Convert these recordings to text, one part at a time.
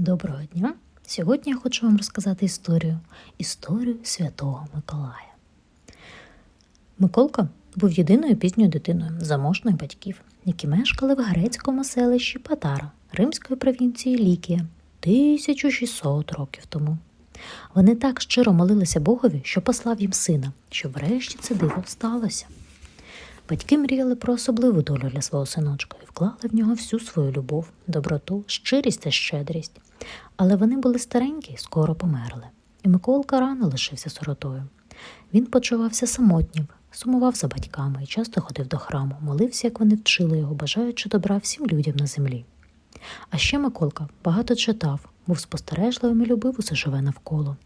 Доброго дня! Сьогодні я хочу вам розказати історію історію Святого Миколая. Миколка був єдиною пізньою дитиною заможних батьків, які мешкали в грецькому селищі Патара римської провінції Лікія 1600 років тому. Вони так щиро молилися Богові, що послав їм сина, що врешті це диво сталося. Батьки мріяли про особливу долю для свого синочка і вклали в нього всю свою любов, доброту, щирість та щедрість. Але вони були старенькі і скоро померли. І Миколка рано лишився сиротою. Він почувався самотнім, сумував за батьками і часто ходив до храму, молився, як вони вчили його, бажаючи добра всім людям на землі. А ще Миколка багато читав, був спостережливим і любив усе живе навколо.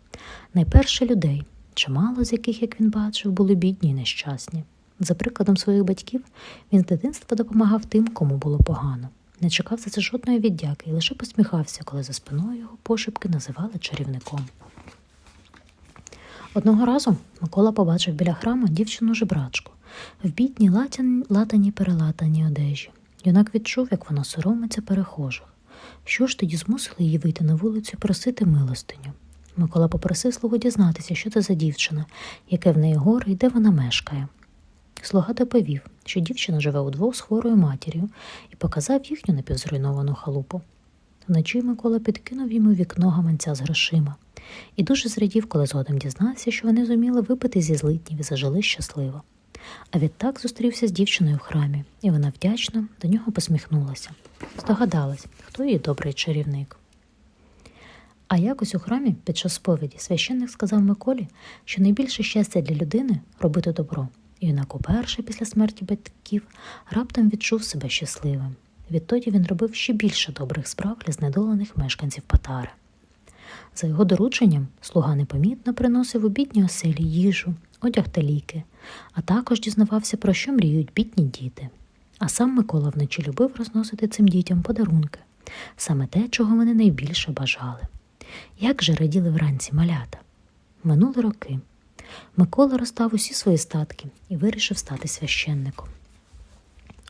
Найперше людей, чимало з яких, як він бачив, були бідні й нещасні. За прикладом своїх батьків, він з дитинства допомагав тим, кому було погано. Не чекав за це жодної віддяки і лише посміхався, коли за спиною його пошепки називали чарівником. Одного разу Микола побачив біля храму дівчину жебрачку в бідній латаній перелатаній одежі. Юнак відчув, як вона соромиться перехожих. Що ж тоді змусило її вийти на вулицю просити милостиню? Микола попросив слугу дізнатися, що це за дівчина, яке в неї горе і де вона мешкає. Слуга доповів, що дівчина живе удвох з хворою матір'ю і показав їхню напівзруйновану халупу. Вночі Микола підкинув йому вікно гаманця з грошима і дуже зрадів, коли згодом дізнався, що вони зуміли випити зі злитнів і зажили щасливо. А відтак зустрівся з дівчиною в храмі, і вона вдячно до нього посміхнулася. Здогадалась, хто її добрий чарівник. А якось у храмі під час сповіді священник сказав Миколі, що найбільше щастя для людини робити добро. Юнак уперше після смерті батьків раптом відчув себе щасливим. Відтоді він робив ще більше добрих справ для знедолених мешканців Патари. За його дорученням слуга непомітно приносив у бідній оселі їжу, одяг та ліки, а також дізнавався, про що мріють бідні діти. А сам Микола вночі любив розносити цим дітям подарунки, саме те, чого вони найбільше бажали. Як же раділи вранці малята? Минули роки. Микола розстав усі свої статки і вирішив стати священником.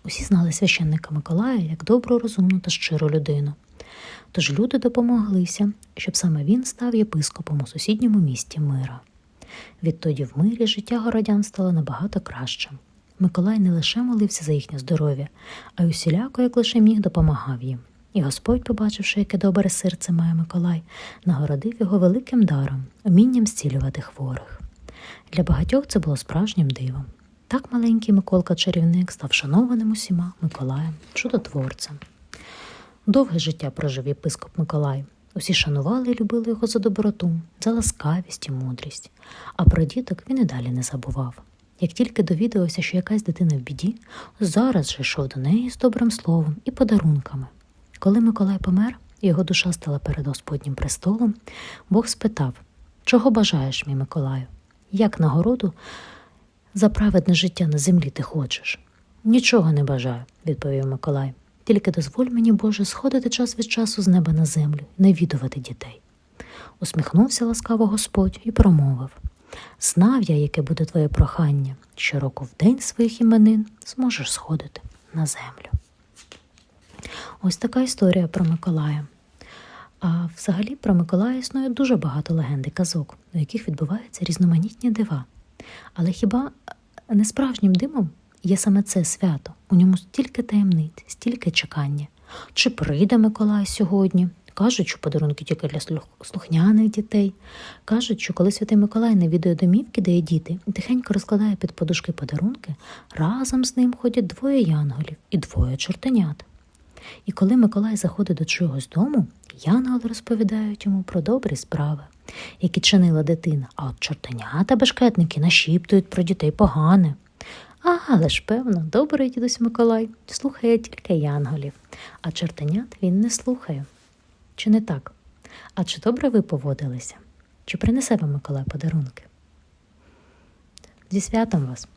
Усі знали священника Миколая як добру, розумну та щиру людину. Тож люди допомоглися, щоб саме він став єпископом у сусідньому місті Мира. Відтоді в мирі життя городян стало набагато кращим. Миколай не лише молився за їхнє здоров'я, а й усіляко, як лише міг, допомагав їм. І Господь, побачивши, яке добре серце має Миколай, нагородив його великим даром, умінням зцілювати хворих. Для багатьох це було справжнім дивом. Так маленький Миколка чарівник став шанованим усіма Миколаєм, чудотворцем. Довге життя прожив єпископ Миколай. Усі шанували і любили його за доброту, за ласкавість і мудрість. А про діток він і далі не забував. Як тільки довідався, що якась дитина в біді, зараз же йшов до неї з добрим словом і подарунками. Коли Миколай помер, і його душа стала перед Господнім престолом, Бог спитав: Чого бажаєш, мій Миколаю? Як нагороду за праведне життя на землі ти хочеш? Нічого не бажаю, відповів Миколай. Тільки дозволь мені, Боже, сходити час від часу з неба на землю навідувати дітей. Усміхнувся ласкаво Господь і промовив Знав я, яке буде твоє прохання, щороку в день своїх іменин зможеш сходити на землю. Ось така історія про Миколая. А взагалі про Миколая існує дуже багато легенд і казок, у яких відбуваються різноманітні дива. Але хіба не справжнім димом є саме це свято? У ньому стільки таємниць, стільки чекання. Чи прийде Миколай сьогодні? Кажуть, що подарунки тільки для слухняних дітей. Кажуть, що коли святий Миколай навідує домівки, де є діти, тихенько розкладає під подушки подарунки, разом з ним ходять двоє янголів і двоє чортенят. І коли Миколай заходить до чогось дому, янголи розповідають йому про добрі справи, які чинила дитина, а от чортенята бешкетники нашіптують про дітей погане. А, але ж певно, добрий дідусь Миколай слухає тільки янголів, а чортенят він не слухає. Чи не так? А чи добре ви поводилися? Чи принесе вам Миколай подарунки? Зі святом вас!